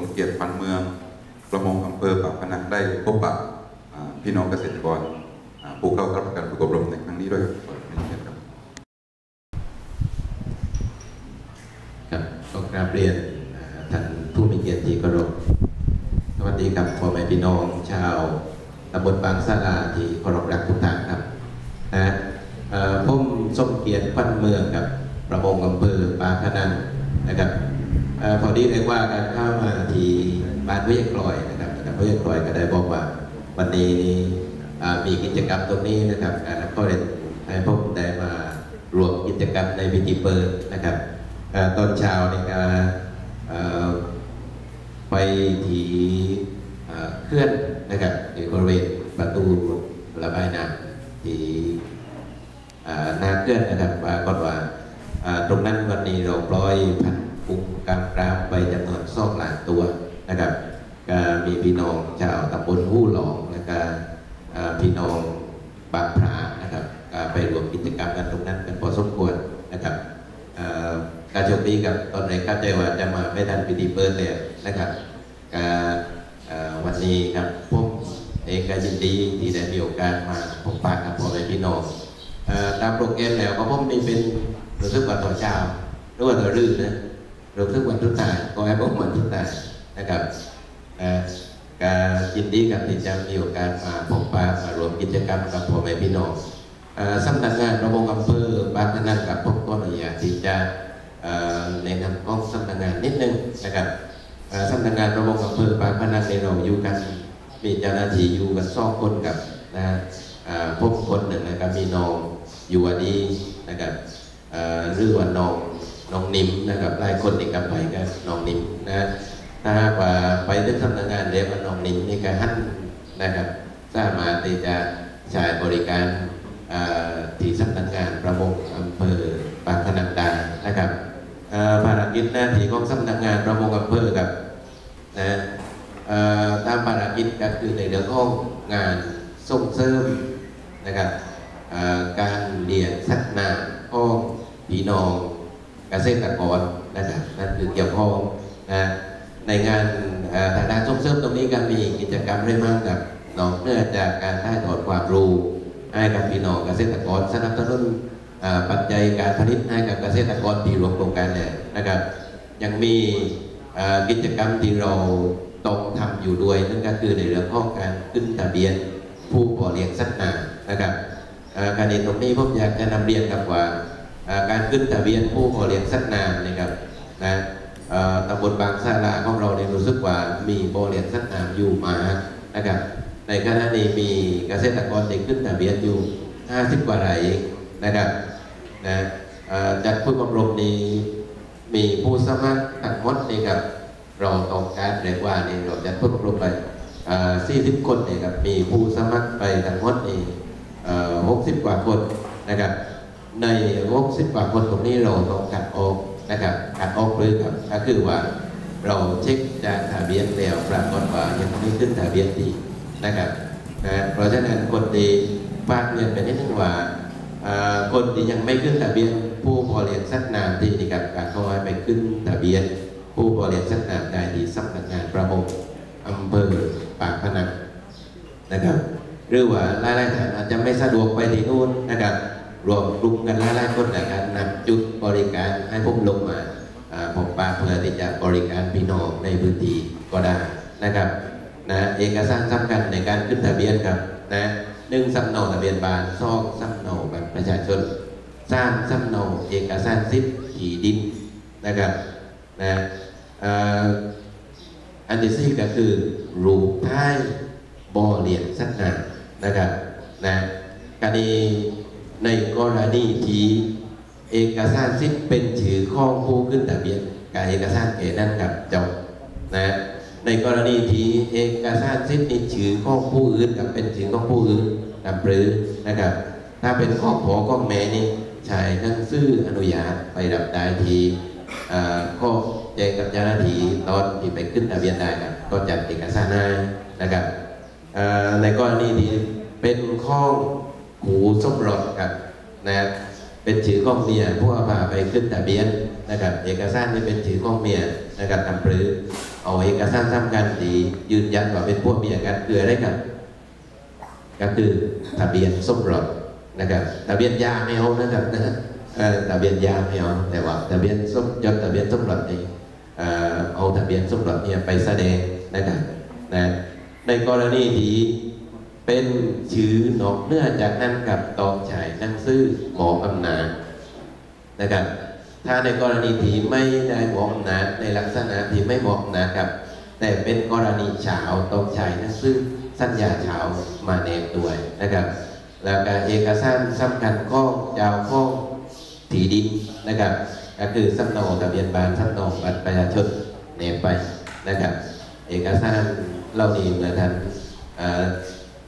มเกียรติพันเมือง ประมงอำเภอปากพนังได้พบปะพี่น้องเกษตรกรผู้เข้ารับการฝึกอบรมในครั้งนี้ด้วยครับขอเรียนเชิญครับก็กราบเรียนท่านผู้มีเกียรติที่เคารพสวัสดีครับพ่อแม่พี่น้องชาวตำบลบางสาราที่เคารพรักทุกท่านครับนะเอ่อผมสมเกียรติพันเมืองกับประมงอำเภอปากพนังนะครับ เอ่อพอดีได้ว่าการเข้ามาที่บ้านห้วยกลอยนะครับนะครับห้วยกลอยก็ได้บอกว่าวันนี้มีกิจกรรมตรงนี้นะครับอ่าแล้วก็เลยให้ผมได้มารวมกิจกรรมในพิธีเปิดนะครับตอนเช้านี่ก็เอ่อไปที่เคลื่อนนะครับในบริเวณประตูระบายน้ำที่นาเคลื่อนนะครับปรากฏว่าตรงนั้นวันนี้เราปล่อยพัน ธุ์กุ้งกางกรามไปจำนวนสองล้านตัวนะครับก็มีพี่น้องชาวตำบลหู้หลองและก็เอ่อพี่น้องบางพระนะครับไปรวมกิจกรรมกันตรงนั้นกันพอสมควรนะครับการโชคดีกับตอนไหนเข้าใจว่าจะมาไม่ทันพิธีเปิดเลยนะครับวันนี้ครับผมเองก็ยินดีที่ได้มีโอกาสมาพบปะกับพ่อแม่พี่น้องตามโปรแกรมแล้วก็ผมนี่เป็นรู้สึกว่าตอนเช้าหรือว่าตอรื่นนะ รู้สึกวันทุกทายก็ให้ผมวันทุกทานะครับเอ่อก็ยินดีกับที่จะมีโอกาสมาพบปะมารวมกิจกรรมกับพ่อแม่พี่น้องสำนักงานประมงอำเภอบางพนังกับผมก็อยากที่จะแนะนำของสำนักงานนิดนึงนะครับสำนักงานประมงอำเภอบางพนังในเราอยู่กันมีเจ้าหน้าที่อยู่กันสองคนกับนะพบคนหนึ่งนะครับมีน้องอยู่วันนี้นะครับหรือว่าน้อง น้องนิมนะครับหลายคนนี่กับไปกันน้องนิมนะถ้าหากว่าไปที่สำนักงานเรียกว่าน้องนิมนี่ก็หันนะครับสามารถที่จะใช้บริการที่สำนักงานประมงอำเภอปากพนังดานะครับภารกิจหน้าที่ของสำนักงานประมงอำเภอครับนะตามภารกิจก็คือในเรื่องของงานส่งเสริมนะครับการเรียนสัตว์น้ำของพี่น้อง เกษตรกรนะครับนั่นคือเกี่ยวข้องนะในงานทางด้านส่งเสริมตรงนี้ก็มีกิจกรรมเรื่อยมากกับน้อกเนื่องจากการถ่ายทอดความรู้ให้กับพี่น้องเกษตรกรสนับสนุนปัจจัยการผลิตให้กับเกษตรกรที่รวมโครงการเนี่ยนะครับ ยังมีกิจกรรมที่เราต้องทำอยู่ด้วยนั่นก็คือในเรื่องของการขึ้นทะเบียนผู้เพาะเลี้ยงสัตว์น้ำนะครับการเรียนตรงนี้ผมอยากจะนำเรียนครับว่า การขึ้นทะเบียนผู้เพาะเลี้ยงสัตว์น้ำนะครับนะตำบลบางสาราของเราเนี่ยรู้สึกว่ามีบ่อเลี้ยงสัตว์น้ำอยู่มานะครับ ในขณะนี้มีเกษตรกรได้ขึ้นทะเบียนอยู่ 50 กว่าไร่นะครับนะจัดผู้อบรมนี้มีผู้สมัครทั้งหมดนี่ครับเราต้องการเรียกว่านี่เราจัดผู้อบรมไปเอ่อ40 คนนี่ครับมีผู้สมัครไปทั้งหมดนี่60 กว่าคนนะครับ ใน60กว่าคนตรงนี้เราต้องกัดออกนะครับกัดออกเลยครับก็คือว่าเราเช็คจากทะเบียนแล้วปรากฏว่ายังไม่ขึ้นทะเบียนดีนะครับเพราะฉะนั้นคนที่ฝากเรียนไปนิดนึงว่าคนที่ยังไม่ขึ้นทะเบียน ผู้พอเรียนสักนามที่ในการการเข้าให้ไปขึ้นทะเบียน ผู้พอเรียนสักนามได้ที่สำนักงานประมงอำเภอปากพนังนะครับ หรือว่าหลายๆท่านอาจจะไม่สะดวกไปที่นู่นนะครับ รวมกลุ่มกันหลายๆคนในการนำจุดบริการให้ผมลงมาอ่าผมปาเพื่อที่จะบริการพี่น้องในพื้นที่ก็ได้นะครับนะเอกสารสำคัญในการขึ้นทะเบียนครับนะหนึ่งสำเนาทะเบียนบ้านสองสำเนาบัตรประชาชนสามสำเนาเอกสารสิทธิ์ที่ดินนะครับนะอันที่สี่ก็คือรูปท้ายบ่อเรียนสัตว์น้ำนะครับนะกรณี ในกรณีที่เอกสารสิทธิ์เป็นชื่อของผู้ขึ้นทะเบียนกับเอกสารเอนั้นกับจบนะในกรณีที่เอกสารสิทธิ์ในชื่อของผู้อื่นกับเป็นชื่อของผู้อื่นกับหรือนะครับ ถ้าเป็นข้องพ่อของแม่นี่ใช้หนังสืออนุญาตไปดับได้ทีอ่อก็แจ้งกับเจ้าหน้าที่ตอนที่ไปขึ้นทะเบียนได้ครับก็จัดเอกสารให้นะครับอ่อในกรณีที่เป็นข้อง หูส้มรสครับนะครับเป็นชื่อของเมียผู้เอาพาไปขึ้นทะเบียนนะครับ เอกสารที่เป็นถือของเมียนะครับทำปรือเอาเอกสารสำคัญที่ยืนยันว่าเป็นพวกเมียกันคืออะไรกันก็คือทะเบียนสมรสนะครับทะเบียนยาไม่เอานะครับนะทะเบียนยาไม่เอาแต่ว่าทะเบียนสมจดทะเบียนสมรสนี่เอ่อเอาทะเบียนสมรสเนี่ยไปแสดงนะครับนะในกรณีที่ เป็นชื่อนอกเนื่อจากนั้นกับตองฉายนั่งซื้อหมออำนาจนะครับ ถ้าในกรณีที่ไม่ได้หมออำนาจในลักษณะที่ไม่หมาะนะครับ แต่เป็นกรณีเฉาตองฉายนั่งซื้อสัญญาเฉามาเนมด้วยนะครับ แล้วก็เอกสารสำคัญข้องยาวข้องถีดินนะครับ ก็คือสำเนาทะเบียนบ้านสำเนาบัตรประชาชนเนมไปนะครับ เอกสารเหล่านี้เมื่อท่านอ่อ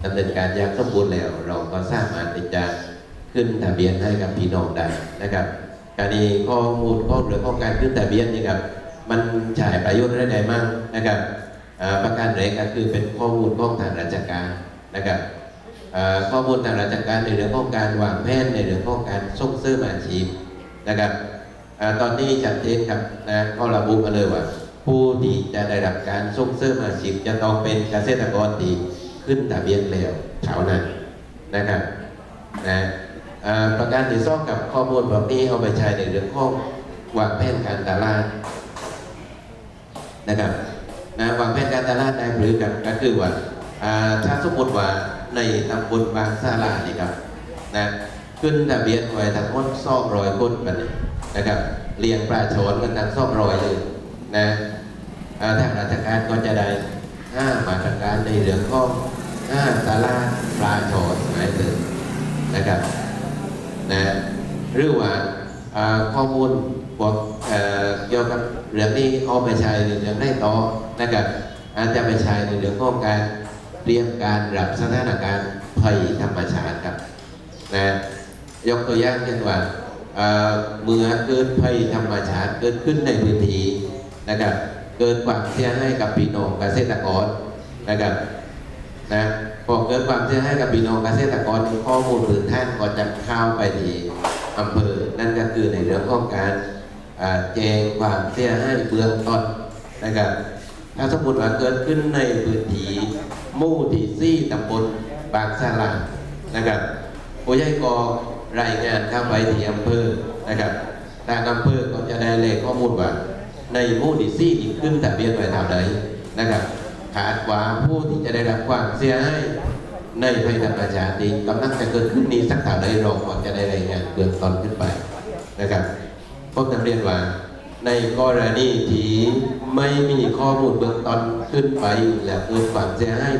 ดำเนินการอย่างสมบูรณ์แล้ว เราก็สามารถที่จะขึ้นทะเบียนให้กับพี่น้องได้นะครับ การนี้ข้อมูลข้อเรื่องของการขึ้นทะเบียนนี่ครับมันใช้ประโยชน์ได้ไหนบ้างนะครับประการแรกก็คือเป็นข้อมูลของทางราชการนะครับข้อมูลทางราชการในเรื่องของการวางแผนในเรื่องของการส่งเสริมอาชีพนะครับอตอนนี้ชัดเจนครับนะก็ระบุมาเลยว่า ผู้ที่จะได้รับการส่งเสริมอาชีพจะต้องเป็นเกษตรกรที่ ขึ้นทะเบียนแล้วเท่านั้นนะครับนะประการที่สองกับข้อมูลแบบนี้เอาไปใช้ในเรื่องของวางแผนการตลาดนะครับนะวางแผนการตลาดได้หรือกันก็คือว่าอ่าถ้าสมมติว่าในตำบลบางสาลานี่ครับนะขึ้นทะเบียนไว้ทั้งหมดสองร้อยคนบันี้นะครับเรียงปลาโฉนกันทั้งสองร้อยเลยนะอ่าทางราชการก็จะได้ห้ามาตรการในเรื่องขอ งห้าตลาปลาโฉนหมายถึงนะครับนะหรือว่าข้อมูลพวกเกี่ยวกับเรื่องนี้เอาไปใช้ในเรื่องได้ต่อนะครับอาจจะไปใช้ในเรื่องของการเตรียมการรับสถานการณ์ภัยธรรมชาติครับนะยกตัวอย่างเช่นว่าอ่าเมื่อเกิดภัยธรรมชาติเกิดขึ้นในพื้นที่นะครับเกิดความเสียหายกับพี่น้องเกษตรกรนะครับ นะพอเกิดความเสียหายกับพี่น้องเกษตรกรข้อมูลพื้นฐานก็จะเข้าไปที่อำเภอ นั่นก็คือในเรื่องของการแจ้งความเสียหายเบื้องต้นนะครับ ถ้าสมมติว่าเกิดขึ้นในพื้นที่มู่ที่ซี่ตำบลบางสาลานะครับผู้ใหญ่ก็รายงานเข้าไปที่อำเภอนะครับทางอำเภอก็จะได้เลขข้อมูลว่าในมู่ที่ซี่ที่ขึ้นทะเบียนไว้เท่าใดนะครับ ขาดว่าผู้ที่จะได้รับความเสียหายในภัยธรรมชาติกำลังจะเกิดขึ้นนี้สักเท่าใดเราก็จะได้รายงานเบื้องต้นขึ้นไปนะครับพบนำเรียนว่าในกรณีที่ไม่มีข้อมูลเบื้องต้นขึ้นไปแล้วเกิดความเสียหาย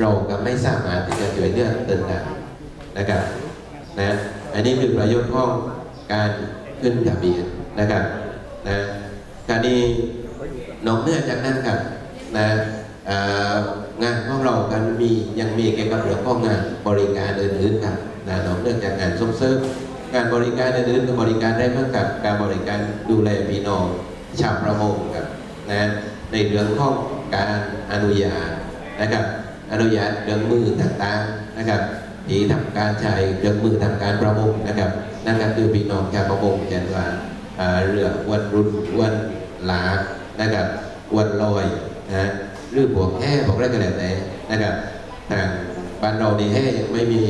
เราก็ไม่สามารถที่จะช่วยเหลือเตินได้นะครับนะอันนี้คือประโยชน์ของการขึ้นทะเบียนนะครับนะการนี้นอกเหนือจากนั้นครับนะ งานของเรากันมียังมีเกี่ยวกับเรื่องของงานบริการอื่นๆครับนะนอกเนืองจากงานส่งเสริมการบริการอื่นๆก็บริการได้เมือกับการบริการดูแลพี่น้องชาวประมงครับนะในเรื่องของการอนุญาตนะครับอนุญาตเรื่องมือต่างๆนะครับที่ทำการใช้เรื่องมือทำการประมงนะครับนั่นก็คือพี่น้องชาวประมงเช่นว่าเรืออวนรุ่นอวนหลานะครับอวนลอยนะ หรือพวกแห่พวกอะไรก็แล้วแต่นะครับบ้านเรานี่แห่ยังไม่มี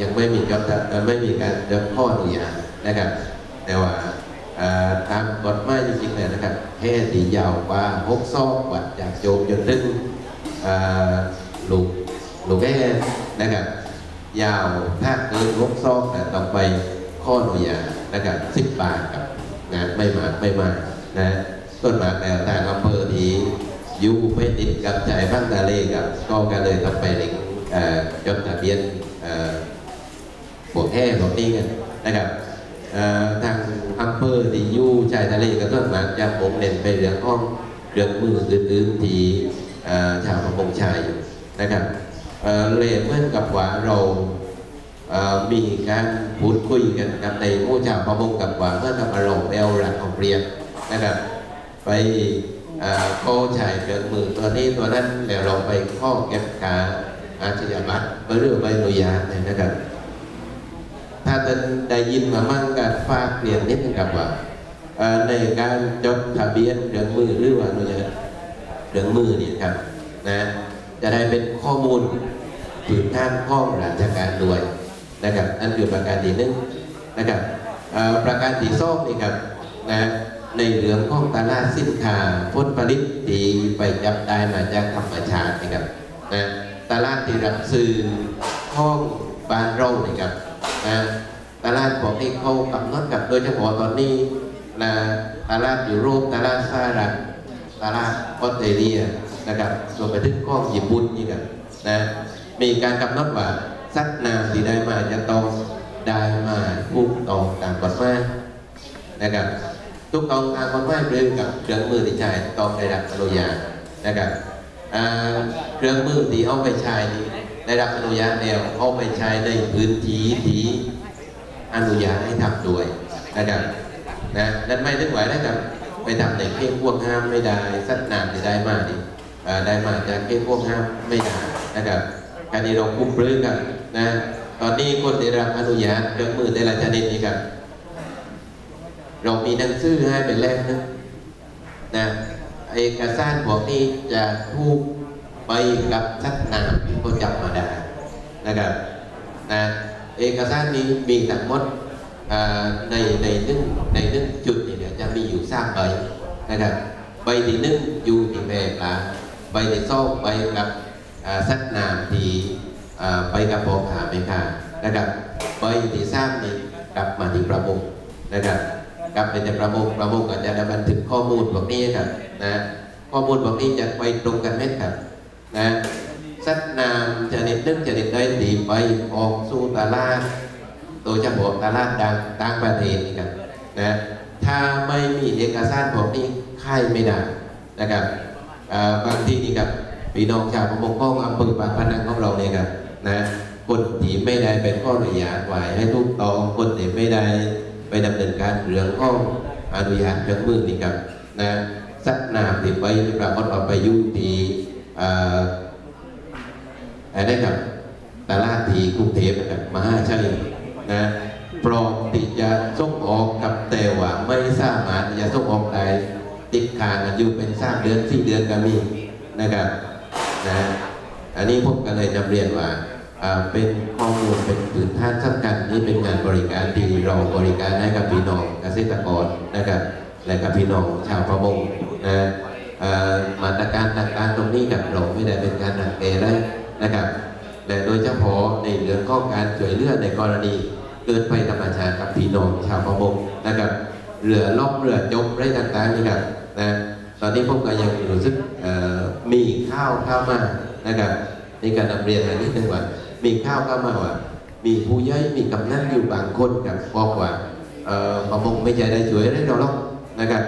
ยังไม่มีกับเอ่อไม่มีการเดินข้ออนุญาตนะครับ แต่ว่าตามกฎหมายจริงๆเลยนะครับแค่ตียาวกว่าหกซอกวัดจากโจมจนถึงลูกลูกแค่นะครับยาวถ้าเกินหกซอกแต่ต้องไปข้ออนุญาตนะครับสิบบาทกับงานไม่มากไม่มากนะต้นมากแล้วทางอำเภอที่ อยู่ไม่ติดกับใจายบ้างทะเลกับก็กันเลยต้องไปเล็งเอ่อจดทะเบียนเอ่อพวกแห่พวกนี้กันนะครับทางอำเภอที่อยู่ชายทะเลก็ต้นมาจะผมเน้นไปเรื่องของเรื่องมืออื่นๆที่ชาวประมงชายนะครับเอ่อเลยเหมือนกับว่าเรามีการพูดคุยกันกับในมู่ชาวประมงกับว่าเมื่อกับเราไปเอาหลักของเรียนนะครับไป เข้าชายเครื่องมือตัวนี้ตัวนั้นแล้วเราไปข้อเก็บกาอาชญาบัตรหรือใบอนุญาตเนี่ยนะครับ ถ้าท่านได้ยินมามั่งการฝากเรียนนิดนึงครับว่าในการจดทะเบียนเครื่องมือหรือว่าอนุญาตเครื่องมือเนี่ยครับนะจะได้เป็นข้อมูลผืนท่านข้องราชการด้วยนะครับนั่นคือประการที่หนึ่งนะครับประการที่สองนี่ครับนะ ในเรื่องของตลาดสินค้าผลผลิตที่ไปจับได้มาจากธรรมชาตินะครับนะตลาดที่รับซื้อข้องบ้านเรานี่ครับนะตลาดของที่เขากำหนดกับโดยเฉพาะตอนนี้นะตลาดยุโรปตลาดสหรัฐตลาดออสเตรเลียนะครับรวมไปถึงข้องญี่ปุ่นนี่กันนะมีการกำหนดว่าสัตว์น้ำที่ได้มาจะต้องได้มาถูกต้องตามกฎหมายนะครับ ถูกต้องตามกฎหมายหรือกับเครื่องมือที่ใช้ต้องได้รับอนุญาตนะครับเครื่องมือที่เอาไปใช้นี่ได้รับอนุญาตแล้วเอาไปใช้ในพื้นที่ที่อนุญาตให้ทำด้วยนะครับนะนั่นไม่ถึงไหวนะครับไปทำในเขตพวกห้ามไม่ได้สัตว์น้ำจะได้มาดิได้มาจากเขตพวกห้ามไม่ได้นะครับการนี้เราคุ้มปลื้มกันนะตอนนี้คนได้รับอนุญาตเครื่องมือแต่ละชนิดนี้ครับ เรามีหนังสือให้เป็นเล่มนึงนะเอกสารพวกนี้จะถูกไปกับสัตน้ำที่เขาจับมาได้นะครับนะเอกสารนี้มีทั้งหมดในในหนึ่งในหนึ่งจุดนี่เนี่ยจะมีอยู่สามใบนะครับใบที่หนึ่งอยู่ที่แม่ปลาใบที่สองใบกับสัตน้ำที่ใบกับพอขาไม่ขานะครับใบที่สามนี่กลับมาที่ประมงนะครับ กลับไปที่ประมงประมงก็จะบันทึกข้อมูลพวกนี้ครับนะข้อมูลพวกนี้จะไปตรงกันไหมครับนะสัตว์น้ำชนิดนึงชนิดใดที่ไปออกสู่ตลาดโดยเฉพาะตลาดดังต่างประเทศนี่ครับนะถ้าไม่มีเอกสารพวกนี้ค่ายไม่ได้นะครับบางที่นี่ครับพี่น้องชาวประมงของอำเภอปากพนังของเราเนี่ยครับนะคนที่ไม่ได้เป็นข้ออนุญาตไว้ให้ถูกตองคนที่ไม่ได้ ไปดำเนินการเรื่องของอนุญาตเครื่องมือนี่ครับนะสัตว์น้ำที่ไปปรากฏว่าไปยู่ที่อ่าอันนี้ครับตลาดที่กรุงเทพนะครับมหาชัยนะพรอมที่จะส่งออกกับแต่ว่าไม่สามารถจะส่งออกได้ติดค้างอยู่เป็นสร้ามเดือนสี่เดือนก็มีนะครับนะอันนี้ผมก็เลยนำเรียนว่า เป็นข้อมูลเป็นพื้นฐานสำคัญนี่เป็นงานบริการที่เราบริการให้กับพี่น้องเกษตรกรนะครับและกับพี่น้องชาวประมงนะมาตรการต่างๆตรงนี้กับเราไม่ได้เป็นการรังแกเลยนะครับและโดยเฉพาะในเรื่องข้อการช่วยเหลือในกรณีเกิดภัยธรรมชาติกับพี่น้องชาวประมงนะครับเรือล่องเรือจมไรต่างๆนี่ครับนะตอนนี้ผมก็ยังรู้สึกมีข้าวข้าวมานะครับ ในการนำเรียนอันนี้นึงว่า มีข้าวเข้ามาว่า มีผู้ใหญ่มีกำนันอยู่บางคนกับบอกว่าเอ่อประมงไม่ใช่ได้ช่วยอะไรเราหรอกนะครับ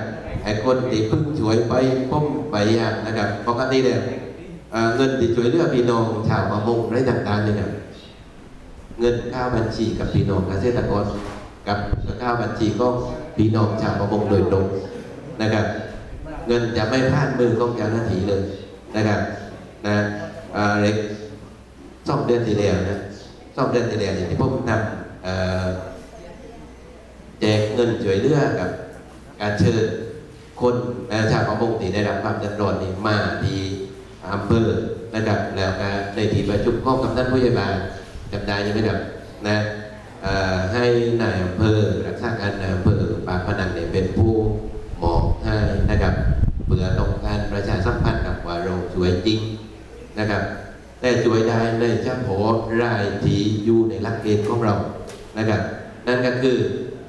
ไอ้คนที่เพิ่งช่วยไปพ้มไปอย่างนะครับปกติเนี่ยเอ่อเงินที่ช่วยเหลือพี่น้องชาวประมงอะไรต่างๆเนี่ยเงินค่าวบัญชีกับพี่น้องเกษตรกรกับค่าวบัญชีก็พี่น้องชาวประมงโดยตรงนะครับ เงินจะไม่พลาดมือของเจ้าหน้าที่เลยนะครับนะ อ่าเล็กสองเดือนที่แล้วนะสองเดือนที่แล้วเนี่ยที่ผมทำเอ่อแจกเงินช่วยเหลือกับการเชิญคนเอ่อชาวประมงที่ได้รับความเดือดร้อนนี่มาที่อำเภอนะครับแล้วก็ในที่ประชุมข้อกับท่านผู้ใหญ่บ้านจำได้ยังไมครับนะให้นายอำเภอรักษาการนายอำเภอปากพนังเนี่ยเป็นผู้มองให้นะครับเพื่อต้องการประชาสัมพันธ์กับว่าเราช่วยจริง นะครับแต่ช่วยได้ในเฉพาะรายที่อยู่ในหลักเกณฑ์ของเรานะครับ นั่นก็คือ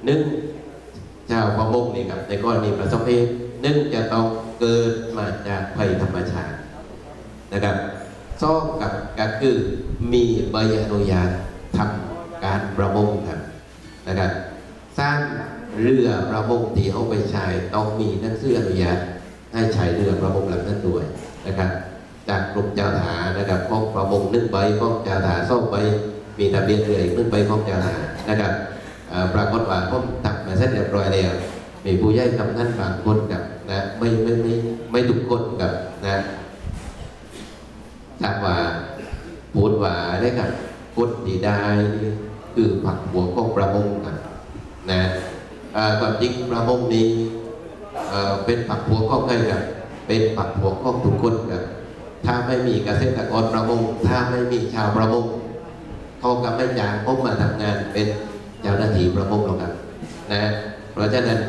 หนึ่งชาวประมงนี่ครับในกรณีประสบเหตุหนึ่งจะต้องเกิดมาจากภัยธรรมชาตินะครับสองกับก็คือมีใบอนุญาตทำการประมงครับนะครับสร้างเรือประมงที่เอาไปใช้ต้องมีหนังสืออนุญาตให้ใช้เรือประมงลำนั้นด้วยนะครับ จากกรมเจ้าถานะครับของประมงหนึ่งใบของเจ้าถาสองใบมีทะเบียนเรืออีกหนึ่งใบของเจ้าถานะครับปรากฏว่าผมตักมาเสร็จเรียบร้อยแล้วมีผู้ใหญ่กำนันบางคนกับนะไม่ไม่ไม่ไม่ทุกคนกับนะถามว่าพูดว่าได้กับคนที่ได้คือผักหัวของประมงครับนะความจริงประมงนี้เป็นปักหัวข้องใครครับเป็นปักหัวข้องทุกคนครับ ถ้าไม่มีเกษตรกรประมง ถ้าไม่มีชาวประมงเขาก็ไม่จ้างผมมาทำงานเป็นเจ้าหน้าที่ประมงหรอกครับนะเพราะฉะนั้น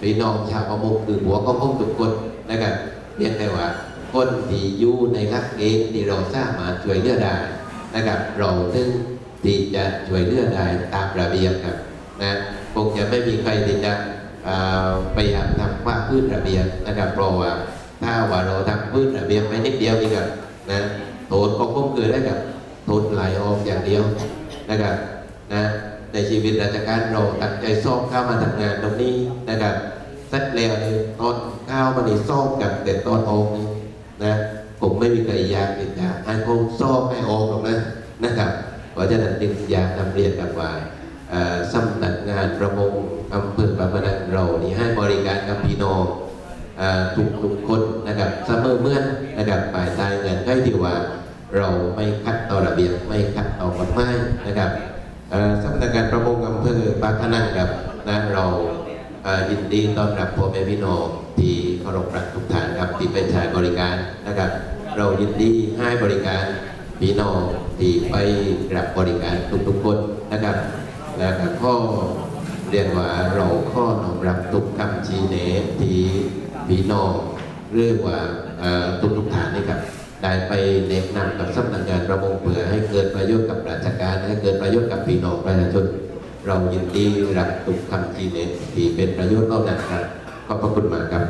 พี่น้องชาวประมงคือหัวข้องผมทุกคนนะครับเรียกได้ว่าคนที่อยู่ในหลักเกณฑ์ที่เราสามารถช่วยเหลือได้นะครับเราถึงที่จะช่วยเหลือได้ตามระเบียบครับนะคงจะไม่มีใครที่จะพยายามทำว่าพื้นระเบียบนะครับเพราะว่า ถ้าว่าเราทำพื้นระเบียบไปนิดเดียวนี่ครับนะโทษของผมคือได้กับโทษไหลออกอย่างเดียวนะครับนะในชีวิตราชการเราตั้งใจสอบเข้ามาทำงานตรงนี้นะครับสร็จแล้วนี่ตอนเข้ามานี่อบกับแต่ตอนออกนี่นะผมไม่มีใครอยากที่จะให้ผมสอบให้ออกหรอกนะนะครับเพราะฉะนั้นจึงอยากนำเรียนกับว่าเอ่อสำนักงานประมงอำเภอปากพนังเรานี่ให้บริการกับพี่น้อง ทุกทุกๆคนนะครับเสมอเมื่อนนะครับภายใต้เงินไขที่ว่าเราไม่คัดต่อระเบียบไม่คัดต่อกฎหมายนะครับสำนักงานประมงอำเภอปากพนังครับนะเรายินดีต้อนรับพ่อแม่พี่น้องที่เคารพรักทุกท่านครับที่ไปใช้บริการนะครับ เรายินดีให้บริการพี่น้องที่ไปรับบริการทุกๆคนนะครับและก็ข้อเรียนว่าเราข้อน้อมรับทุกคำชี้แนะที่ พี่น้องเรื่องว่าตุนทุกฐานนี่ครับได้ไปแนะนำกับสำนักงานประมงเพื่อให้เกิดประโยชน์กับราชการ ให้เกิดประโยชน์กับพี่น้องประชาชนเรายินดีรับทุกคำชี้แนะที่เป็นประโยชน์เท่านั้นครับขอบพระคุณมากครับ